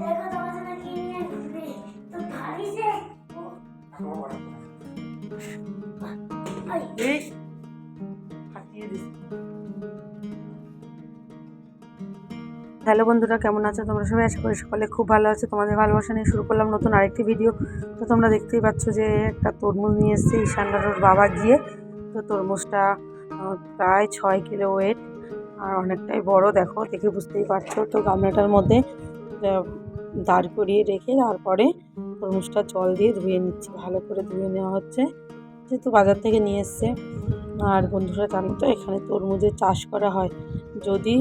Hello বন্ধুরা, কেমন আছো? তোমরা সবাই আশা করি সকলে খুব ভালো আছে। তোমাদের ভালোবাসা নিয়ে শুরু করলাম নতুন আরেকটি ভিডিও। তো তোমরা দেখতেই পাচ্ছ যে একটা তরমুজ নিয়ে এসেছে ঈশানদার বাবা গিয়ে। তো তরমুজটা প্রায় ছয় কিলো ওয়েট আর অনেকটাই বড়, দেখো, দেখে বুঝতেই পারছ। তো গামলাটার মধ্যে দাঁড় করিয়ে রেখে তারপরে তরমুজটা জল দিয়ে ধুয়ে নিচ্ছে, ভালো করে ধুয়ে নেওয়া হচ্ছে। যেহেতু বাজার থেকে নিয়ে এসছে, আর বন্ধুরা জানো তো, এখানে তরমুজের চাষ করা হয়। যদি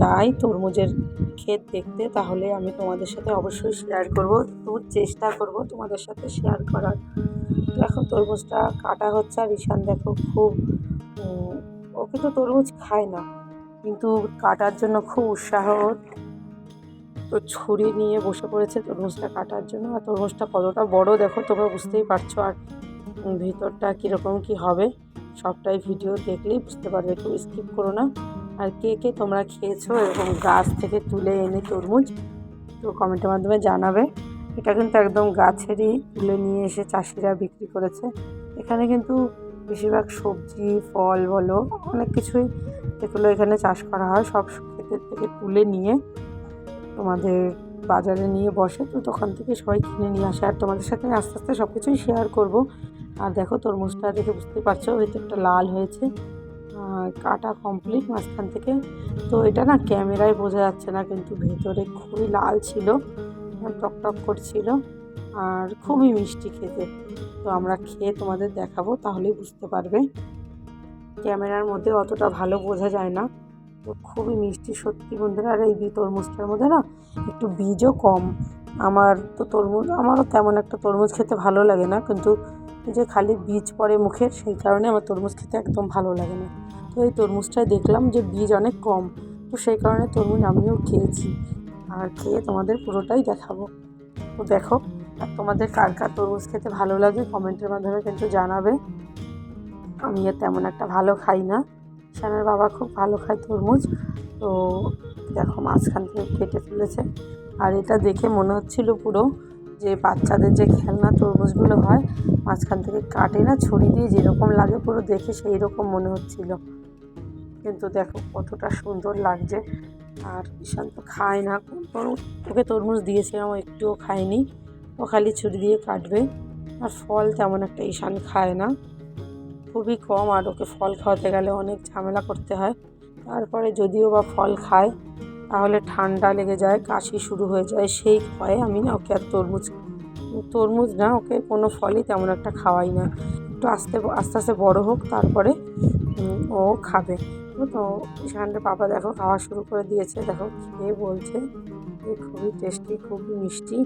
চাই তরমুজের ক্ষেত দেখতে, তাহলে আমি তোমাদের সাথে অবশ্যই শেয়ার করব। তো চেষ্টা করব তোমাদের সাথে শেয়ার করার। দেখো তরমুজটা কাটা হচ্ছে আর ঈশান দেখো খুব ওকে তো তরমুজ খায় না, কিন্তু কাটার জন্য খুব উৎসাহ। তো ছুরি নিয়ে বসে পড়েছে তরমুজটা কাটার জন্য। আর তরমুজটা কতটা বড় দেখো, তোমরা বুঝতেই পারছ। আর ভিতরটা কীরকম কি হবে, সবটাই ভিডিও দেখলেই বুঝতে পারবে কেউ স্কিপ করো না। আর কে কে তোমরা খেয়েছো এরকম গাছ থেকে তুলে এনে তরমুজ তো কমেন্টের মাধ্যমে জানাবে। এটা কিন্তু একদম গাছেরই তুলে নিয়ে এসে চাষিরা বিক্রি করেছে। এখানে কিন্তু বেশিরভাগ সবজি, ফল বলো, অনেক কিছুই যেগুলো এখানে চাষ করা হয়। সব ক্ষেতের থেকে তুলে নিয়ে তোমাদের বাজারে নিয়ে বসে, তো তখন থেকে সবাই কিনে নিয়ে আসে। আর তোমাদের সাথে আস্তে আস্তে সব কিছুই শেয়ার করব। আর দেখো তরমুজটা দেখে বুঝতে পারছ, ভেতরটা লাল হয়েছে। কাটা কমপ্লিট মাঝখান থেকে। তো এটা না ক্যামেরায় বোঝা যাচ্ছে না, কিন্তু ভেতরে খুবই লাল ছিল টক টক করছিল। আর খুবই মিষ্টি খেতে। তো আমরা খেয়ে তোমাদের দেখাবো, তাহলেই বুঝতে পারবে। ক্যামেরার মধ্যে অতটা ভালো বোঝা যায় না। খুবই মিষ্টি সত্যি বন্ধুরা। আর এই তরমুজটার মধ্যে না একটু বীজও কম। আমার তো তরমুজ, আমারও তেমন একটা তরমুজ খেতে ভালো লাগে না। কিন্তু যে খালি বীজ পড়ে মুখের সেই কারণে আমার তরমুজ খেতে একদম ভালো লাগে না। তো এই তরমুজটায় দেখলাম যে বীজ অনেক কম। তো সেই কারণে তরমুজ আমিও খেয়েছি। আর খেয়ে তোমাদের পুরোটাই দেখাবো। তো দেখো, আর তোমাদের কার কার তরমুজ খেতে ভালো লাগে কমেন্টের মাধ্যমে কিন্তু জানাবে। আমি আর তেমন একটা ভালো খাই না। শ্যামের বাবা খুব ভালো খায় তরমুজ। তো দেখো মাঝখান থেকে কেটে ফেলেছে। আর এটা দেখে মনে হচ্ছিল পুরো যে বাচ্চাদের যে খেলনা তরমুজগুলো হয়, মাঝখান থেকে কাটে না ছড়ি দিয়ে যেরকম লাগে পুরো দেখে সেই রকম মনে হচ্ছিল। কিন্তু দেখো কতটা সুন্দর লাগছে। আর ঈশান তো খায় না ওকে তরমুজ দিয়েছিলাম একটুও খায়নি। ও খালি ছুরি দিয়ে কাটবে। আর ফল তেমন একটা ঈশান খায় না। খুবই কম আর ওকে ফল খাওয়াতে গেলে অনেক ঝামেলা করতে হয়। তারপরে যদিও বা ফল খায়, তাহলে ঠান্ডা লেগে যায়, কাশি শুরু হয়ে যায়, সেই ভয়ে আমি না ওকে আর তরমুজ তরমুজ না, ওকে কোনো ফলই তেমন একটা খাওয়াই না। একটু আস্তে আস্তে আস্তে বড় হোক, তারপরে ও খাবে। তো ঈশানটা পাপা দেখো খাওয়া শুরু করে দিয়েছে, দেখো খেয়ে বলছে যে খুবই টেস্টি, খুবই মিষ্টি।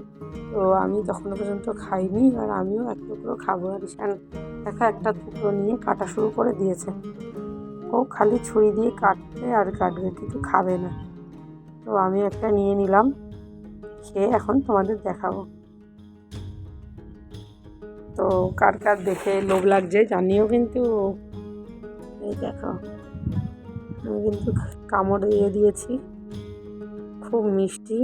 তো আমি তখনও পর্যন্ত খাইনি আর আমিও এক টুকরো খাব আর দেখা একটা টুকরো নিয়ে কাটা শুরু করে দিয়েছে। ও খালি ছুরি দিয়ে কাটবে আর কাটবে, কিন্তু খাবে না। তো আমি একটা নিয়ে নিলাম, খেয়ে এখন তোমাদের দেখাবো। তো কার কার দেখে লোভ লাগছে জানিও কিন্তু। এই দেখো, আমি কিন্তু কামড় দিয়ে দিয়েছি। খুব মিষ্টি।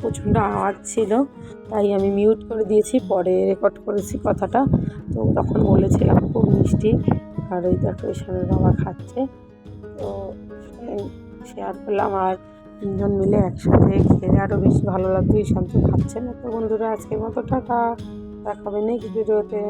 প্রচণ্ড আওয়াজ ছিল, তাই আমি মিউট করে দিয়েছি, পরে রেকর্ড করেছি কথাটা। তো তখন বলেছিলাম খুব মিষ্টি, আর ওই দেখো ঈশানের বাবা খাচ্ছে। তো শেয়ার করলাম, আর তিনজন মিলে একসাথে খেলে আরও বেশি ভালো লাগতো, এই তো খাচ্ছে না। তো বন্ধুরা, আজকের মতো টাকা দেখাবে নেক্সট ভিডিওতে